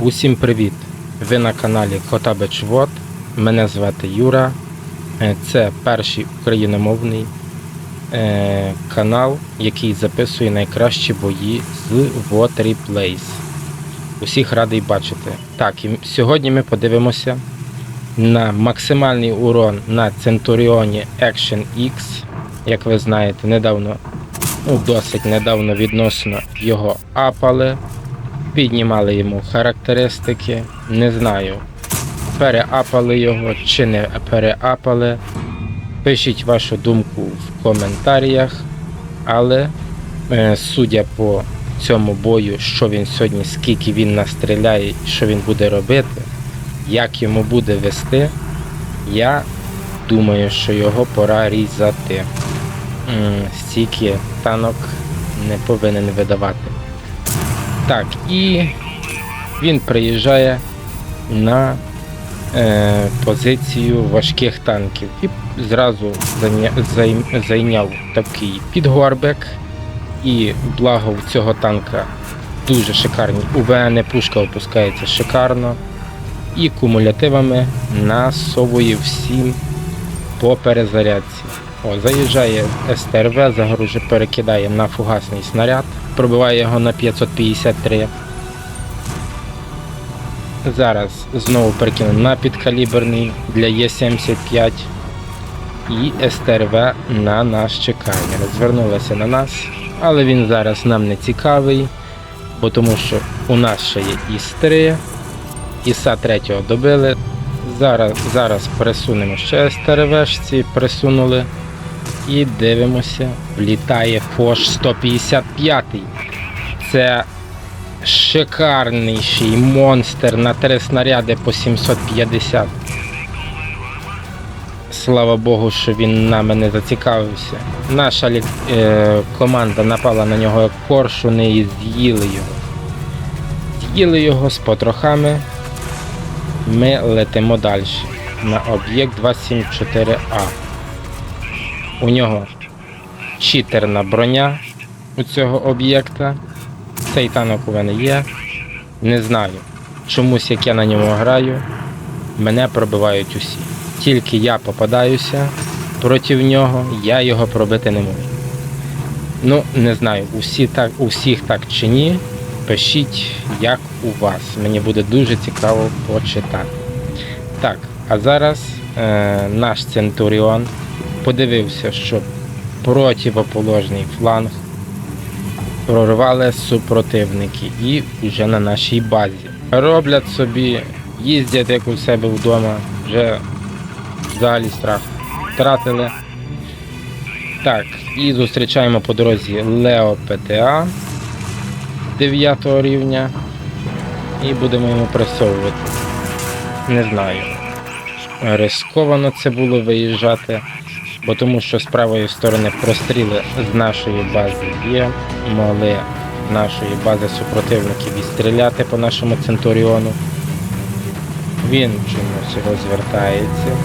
Усім привіт! Ви на каналі Котабич Вод. Мене звати Юра. Е, Це перший україномовний е, канал, який записує найкращі бої з What Replays. Усіх радий бачити. Так, і сьогодні ми подивимося на максимальний урон на Центуріоні Action X. Як ви знаєте, недавно, ну досить недавно відносно його апали піднімали йому характеристики. Не знаю, переапали його чи не переапали. Пишіть вашу думку в коментарях. Але е, судя по цьому бою, що він сьогодні, скільки він настріляє що він буде робити, як йому буде вести, я думаю, що його пора різати. Стільки танок не повинен видавати. Так, і він приїжджає на е, позицію важких танків і зразу зайняв такий підгорбек. І благо в цього танка дуже шикарні. УВН пушка опускається шикарно. І кумулятивами насовує всім по перезарядці. О, заїжджає СТРВ, загружу перекидає на фугасний снаряд, пробиває його на 553. Зараз знову перекину на підкаліберний для Є75 і СТРВ на нас чекає. Розвернулася на нас, але він зараз нам не цікавий, бо тому що у нас ще є ІС-3, ІСа 3 добили. Зараз, зараз пересунемо ще СТРВшці, присунули. І дивимося, влітає Фош 155. Це шикарніший монстр на три снаряди по 750. Слава Богу, що він нами не зацікавився. Наша е, команда напала на нього як коршуни і з'їли його. З'їли його з потрохами. Ми летимо далі на об'єкт 274А. У нього читерна броня у цього об'єкта. Цей танок у мене є. Не знаю. Чомусь як я на ньому граю, мене пробивають усі. Тільки я попадаюся проти нього, я його пробити не можу. Ну, не знаю, усі так, у всіх так чи ні. Пишіть, як у вас. Мені буде дуже цікаво почитати. Так, а зараз е, наш Центуріон подивився, що противоположний фланг прорвали супротивники і вже на нашій базі. Роблять собі, їздять як у себе вдома, вже взагалі страх втратили. Так, і зустрічаємо по дорозі Лео ПТА 9 рівня. І будемо йому пресовувати. Не знаю. Рисковано це було виїжджати, бо тому що з правої сторони простріли з нашої бази є. Могли нашої бази супротивники відстріляти по нашому Центуріону. Він чомусь розвертається.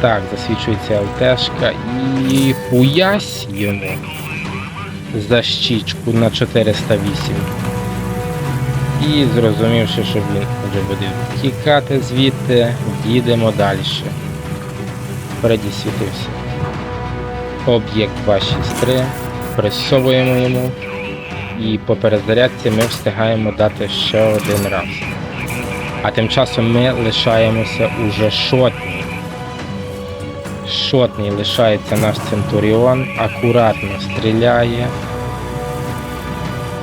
Так, засвічується ЛТшка і хуясь йому за щічку на 408. І зрозумівши, що він вже буде тікати звідти, їдемо далі. Впереді світився. Об'єкт 263. Присовуємо йому. І по перезарядці ми встигаємо дати ще один раз. А тим часом ми лишаємося уже шотні. Шотний лишається наш Центуріон, акуратно стріляє,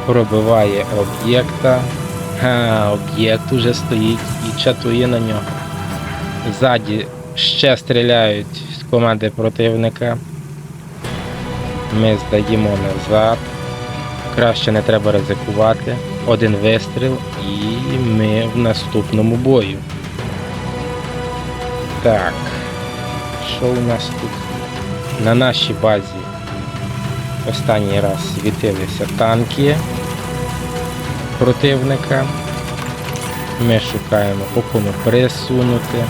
пробиває об'єкта. Ха, об'єкт уже стоїть і чатує на нього. Ззаді ще стріляють з команди противника. Ми здаємо назад. Краще не треба ризикувати. Один вистріл і ми в наступному бою. Так. Що у нас тут? На нашій базі останній раз світилися танки противника. Ми шукаємо кому присунути,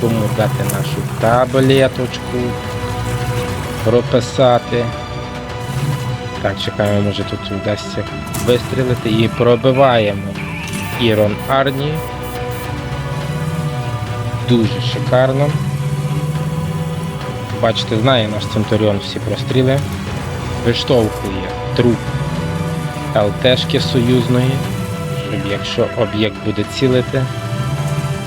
кому дати нашу таблеточку, прописати. Так, чекаємо, може тут вдасться вистрілити і пробиваємо. Ірон Арні. Дуже шикарно. Бачите, знає наш Центуріон всі простріли. Виштовхує труп ЛТшки союзної, щоб якщо об'єкт буде цілити,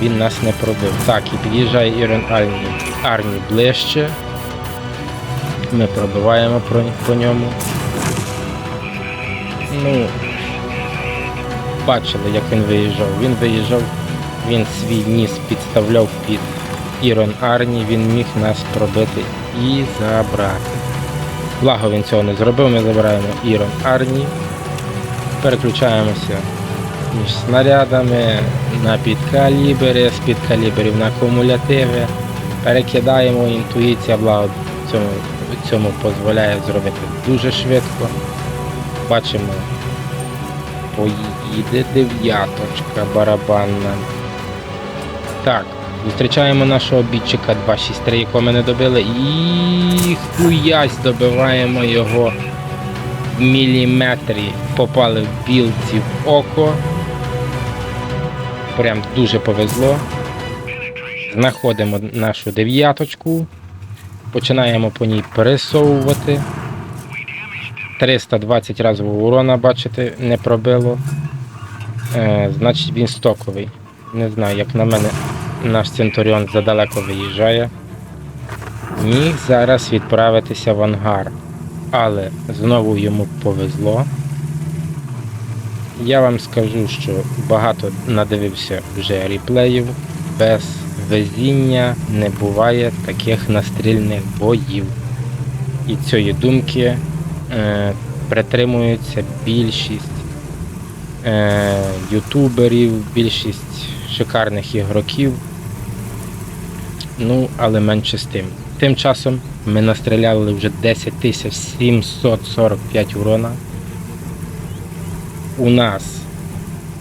він нас не пробив. Так, і під'їжджає Ірон Арні, Арні ближче. Ми пробиваємо по ньому. Ну, бачили, як він виїжджав. Він виїжджав, він свій ніс підставляв під Ірон Арні, він міг нас пробити і забрати. Благо він цього не зробив, ми забираємо Ірон Арні, переключаємося між снарядами на підкалібери, з підкаліберів на кумулятиви, перекидаємо інтуїція, благо цьому, цьому дозволяє зробити дуже швидко. Бачимо, поїде дев'яточка барабанна. Так, зустрічаємо нашого бітчика 263, якого ми не добили. І хуясь добиваємо його в міліметрі. Попали в білці в око. Прям дуже повезло. Знаходимо нашу дев'яточку. Починаємо по ній пересовувати. 320 разового урона, бачите, не пробило. Е, значить він стоковий. Не знаю, як на мене наш Центуріон задалеко виїжджає. Міг зараз відправитися в ангар. Але знову йому повезло. Я вам скажу, що багато надивився вже реплеїв. Без везіння не буває таких настрільних боїв. І цієї думки е, більшість е, ютуберів, більшість шикарних ігроків. Ну, але менше з тим. Тим часом ми настріляли вже 10 745 урона. У нас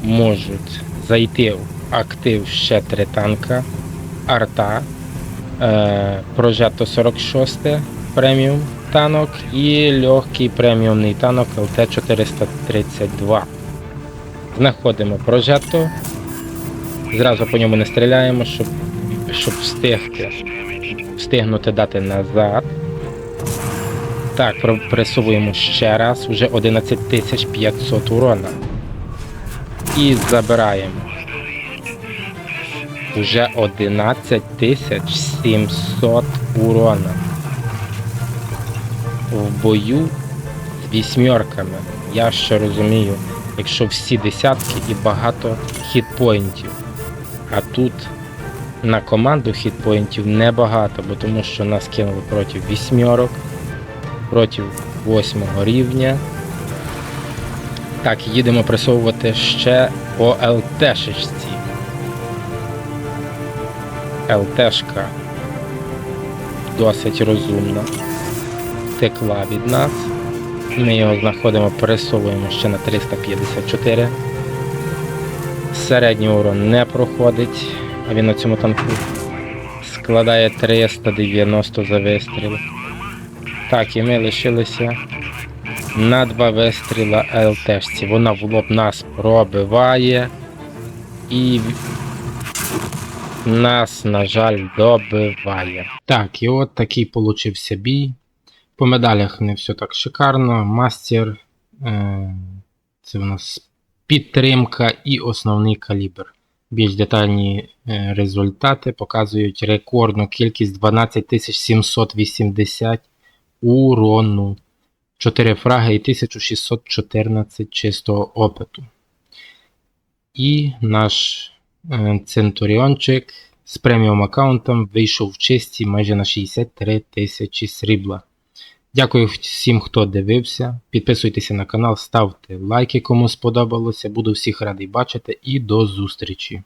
можуть зайти в актив ще три танка, арта, е, Прожето 46 преміум танок і легкий преміумний танок ЛТ-432. Знаходимо Прожето. Зразу по ньому не стріляємо, щоб, щоб встигти, встигнути дати назад. Так, пресовуємо ще раз, вже 11 500 урона. І забираємо. Уже 11 700 урона. В бою з вісьмерками. Я ще розумію, якщо всі десятки і багато хітпоінтів. А тут на команду хітпоінтів небагато, бо тому що нас кинули проти вісьмерок, проти восьмого рівня. Так, їдемо пресовувати ще по ЛТ-шечці. ЛТшка досить розумна. Текла від нас. Ми його знаходимо, пересовуємо ще на 354. Середній урон не проходить, а він на цьому танку складає 390 за вистріл. Так, і ми лишилися на два вистріла ЛТшці. Вона в лоб нас пробиває і нас, на жаль, добиває. Так, і от такий получився бій. По медалях не все так шикарно. Мастер. Е, це у нас підтримка і основний калібр. Більш детальні е, результати показують рекордну кількість 12780 урону. 4 фраги і 1614 чистого опиту. І наш е, центуріончик з преміум аккаунтом вийшов в чисті майже на 63 тисячі срібла. Дякую всім, хто дивився. Підписуйтеся на канал, ставте лайки, кому сподобалося. Буду всіх радий бачити і до зустрічі!